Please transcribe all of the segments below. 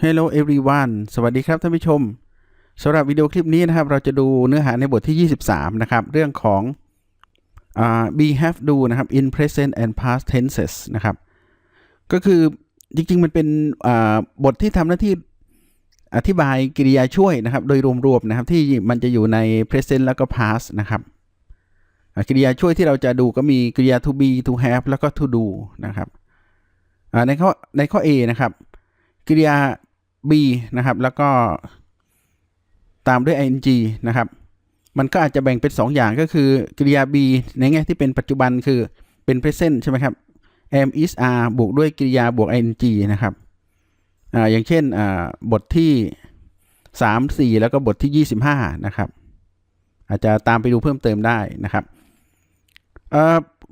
Hello everyone สวัสดีครับท่านผู้ชมสำหรับวิดีโอคลิปนี้นะครับ เราจะดูเนื้อหาในบทที่ 23 นะครับ เรื่องของ be have do นะครับ in present and past tenses นะครับ ก็คือจริงๆ มันเป็นบทที่ทำหน้าที่อธิบายกริยาช่วยนะครับ โดยรวมๆนะครับ ที่มันจะอยู่ใน present แล้วก็ past นะครับกริยาช่วยที่เราจะดูก็มีกริยา to be to have แล้วก็ to do นะครับในข้อในข้อ A นะครับ กริยา be นะครับ แล้วก็ตามด้วย ing นะครับ มันก็อาจจะแบ่งเป็น 2 อย่างก็คือกริยา be ในแง่ที่เป็นปัจจุบันคือเป็น present ใช่ไหมครับ am is are บวกด้วยกริยาบวก ing นะครับออย่างเช่นบทที่ 3 4 แล้วก็บทที่ 25 นะครับ อาจจะตามไปดูเพิ่มเติมได้นะครับ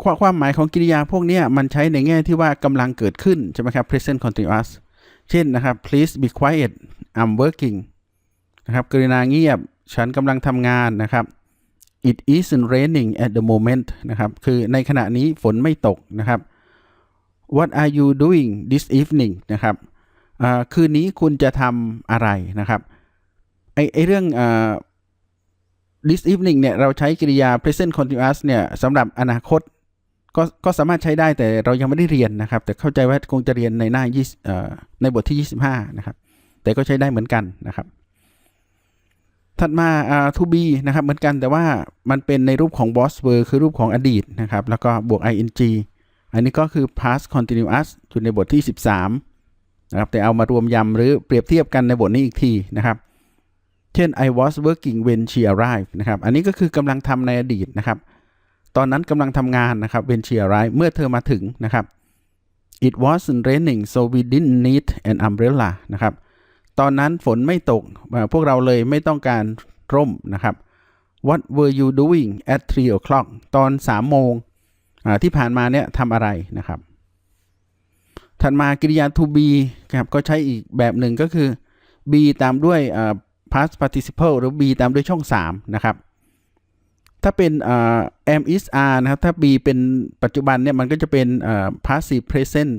ความความหมายของกริยาพวกนี้มันใช้ในแง่ที่ว่ากำลังเกิดขึ้น ใช่ไหมครับ present continuous เช่นนะครับ please be quiet I'm working นะครับกรุณาเงียบ ฉันกำลังทำงานนะครับ it isn't raining at the moment นะครับ คือในขณะนี้ฝนไม่ตกนะครับ what are you doing this evening นะครับคืนนี้คุณจะทำอะไรนะครับไอไอเรื่องอ่า this evening เนี่ย เราใช้กริยา present continuous เนี่ยสำหรับอนาคต ก็ก็สามารถใช้ได้แต่เรายังไม่ได้เรียนนะครับ แต่เข้าใจว่าคงจะเรียนในหน้า 20, ในบทที่ 25 นะครับ แต่ก็ใช้ได้เหมือนกันนะครับ ถัดมาอ่า to be นะครับ เหมือนกันแต่ว่ามันเป็นในรูปของ boss verb คือรูปของอดีตนะครับ แล้วก็บวก ing อันนี้ก็คือ past continuous อยู่ในบทที่ 13 นะครับ แต่เอามารวมยำหรือเปรียบเทียบกันในบทนี้อีกทีนะครับ เช่น I was working when she arrived นะครับ อันนี้ก็คือกำลังทำในอดีตนะครับ ตอนนั้นกำลังทำงานนะครับ when she arrived เมื่อเธอมาถึงนะครับ it wasn't raining so we didn't need an umbrella นะครับ ตอนนั้นฝนไม่ตก พวกเราเลยไม่ต้องการร่มนะครับ what were you doing at three o'clock ตอนสามโมงที่ผ่านมาเนี่ยทำอะไรนะครับ ถัดมากริยา to be ครับก็ใช้อีกแบบหนึ่งก็คือ be ตามด้วย past participle หรือ be ตามด้วยช่อง 3 นะครับ ถ้าเป็นอ่า am is are นะครับ ถ้า be เป็นปัจจุบันเนี่ย มันก็จะเป็นอ่า passive present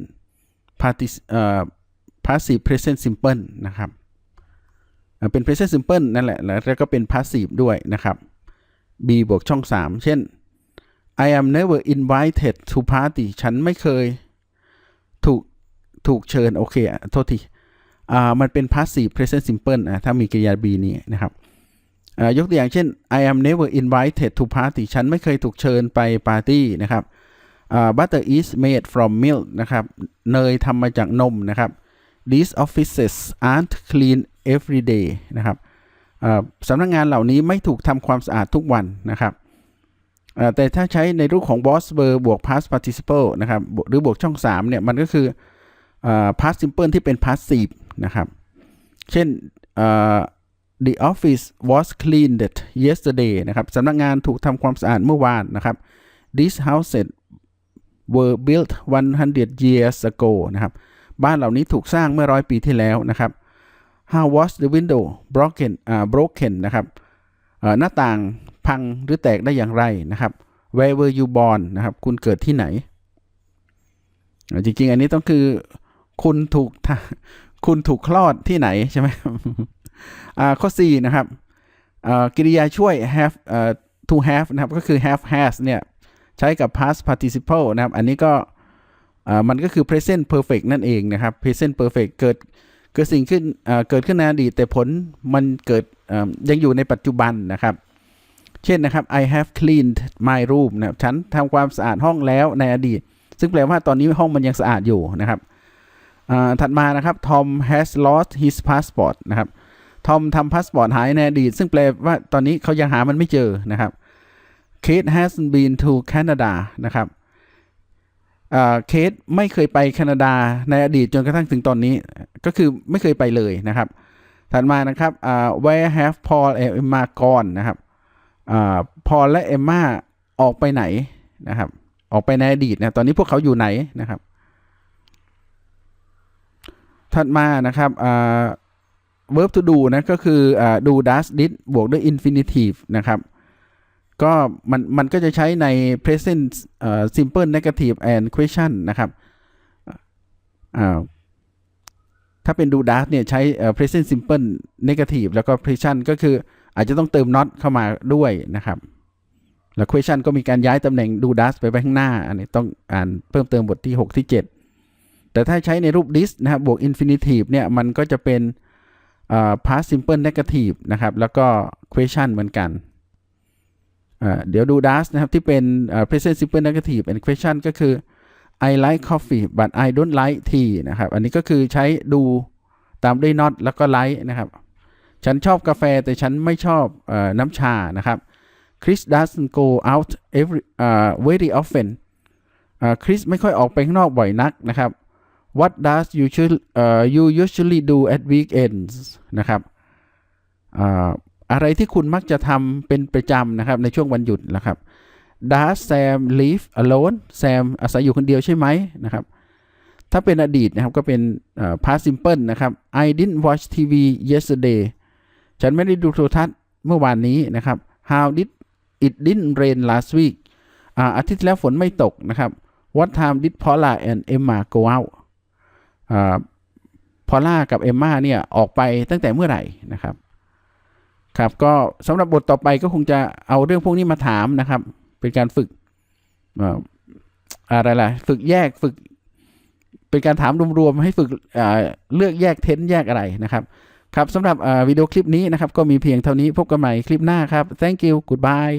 partic อ่า passive present simple นะครับเป็น present simple นั่นแหละ แล้วก็เป็น passive ด้วยนะครับ B บวกช่อง 3 เช่น I am never invited to party ฉันไม่เคย ถูก ถูกเชิญ โอเค โทษที อ่า มันเป็น passive present simple อะถ้ามีกริยา be นี้นะครับ ยกตัวอย่างเช่น I am never invited to party ฉันไม่เคยถูกเชิญไปปาร์ตี้นะครับ butter is made from milk นะครับ เนยทำมาจากนมนะครับ these offices aren't clean every day นะครับสำนักงานเหล่านี้ไม่ถูกทำความสะอาดทุกวันนะครับแต่ถ้าใช้ในรูปของ boss verb บวก past participle นะครับ หรือบวกช่อง 3 เนี่ย มันก็คืออ่า past simple ที่เป็น passive นะครับ เช่น the office was cleaned yesterday นะครับสำนักงานถูกทำความสะอาดเมื่อวานนะครับ these houses were built 100 years ago นะครับบ้านเหล่านี้ถูกสร้างเมื่อร้อยปีที่แล้วนะครับ how was the window broken อ่า broken นะครับหน้าต่างพังหรือแตกได้อย่างไรนะครับ where were you born นะครับ คุณเกิดที่ไหน จริงๆ อันนี้ต้องคือ คุณถูกทะคุณถูกคลอดที่ไหนใช่ไหม ข้อ4นะครับกริยาช่วย have to have นะครับก็คือ have has เนี่ยใช้กับ past participle นะครับ อันนี้ก็มันก็คือ present perfect นั่นเองนะครับ present perfect เกิดเกิดสิ่งขึ้นเกิดขึ้นในอดีตแต่ผลมันเกิดยังอยู่ในปัจจุบันนะครับ เช่นนะครับ I have cleaned my room นะครับฉันทำความสะอาดห้องแล้วในอดีต ซึ่งแปลว่าตอนนี้ห้องมันยังสะอาดอยู่นะครับถัดมานะครับ Tom has lost his passport นะครับ ทอมทำพาสปอร์ตหายในอดีตซึ่งแปลว่าตอนนี้เขายังหามันไม่เจอนะครับ Kate has been to Canada นะครับเคสไม่เคยไปแคนาดาในอดีตจนกระทั่งถึงตอนนี้ ก็คือไม่เคยไปเลยนะครับ ถัดมานะครับอ่า where have Paul and Emma gone นะครับอ่า Paul และ Emma ออกไปไหนนะครับ ออกไปในอดีตนะตอนนี้พวกเขาอยู่ไหนนะครับ ถัดมานะครับ verb to do นะก็คืออ do does did บวกด้วย infinitive นะครับ ก็มันมันก็จะใช้ใน present simple negative and question นะครับถ้าเป็น do does เนี่ยใช้เอ่อ present simple negative แล้วก็ present ก็คืออาจจะต้องเติม not เข้ามาด้วยนะครับ แล้ว question ก็มีการย้ายตำแหน่ง do does ไปไว้ข้างหน้า อันนี้ต้องอ่านเพิ่มเติมบทที่ 6 ที่ 7 แต่ถ้าใช้ในรูป this นะครับบวก infinitive เนี่ยมันก็จะเป็น past simple negative นะครับ แล้วก็ question เหมือนกัน เดี๋ยวดู does นะครับ ที่เป็น present simple negative and question ก็คือ I like coffee but I don't like tea นะครับ อันนี้ก็คือใช้ดูตามด้วย not แล้วก็ like นะครับ ฉันชอบกาแฟแต่ฉันไม่ชอบอน้ำชานะครับ Chris doesn't go out every uh, very often อ่าคริสไม่ค่อยออกไปข้างนอกบ่อยนักนะครับ What does you usually uh, you usually do at weekends นะครับอะไรที่คุณมักจะทำเป็นประจำนะครับในช่วงวันหยุดนะครับ Does Sam live alone Sam อาศัยอยู่คนเดียวใช่ไหมนะครับ ถ้าเป็นอดีตนะครับก็เป็น past simple นะครับ I didn't watch TV yesterday ฉันไม่ได้ดูโทรทัศน์เมื่อวานนี้นะครับ How did it didn't rain last week อาทิตย์แล้วฝนไม่ตกนะครับ What time did Paula and Emma go out พอล่ากับเอมมาเนี่ยออกไปตั้งแต่เมื่อไหร่นะครับ ครับก็สำหรับบทต่อไปก็คงจะเอาเรื่องพวกนี้มาถามนะครับ เป็นการฝึกอะไรล่ะฝึกแยกฝึก เป็นการถามรวมๆให้ฝึกเลือกแยกเทนแยกอะไรนะครับ ครับสำหรับวิดีโอคลิปนี้นะครับ ก็มีเพียงเท่านี้พบกันใหม่คลิปหน้าครับ thank you goodbye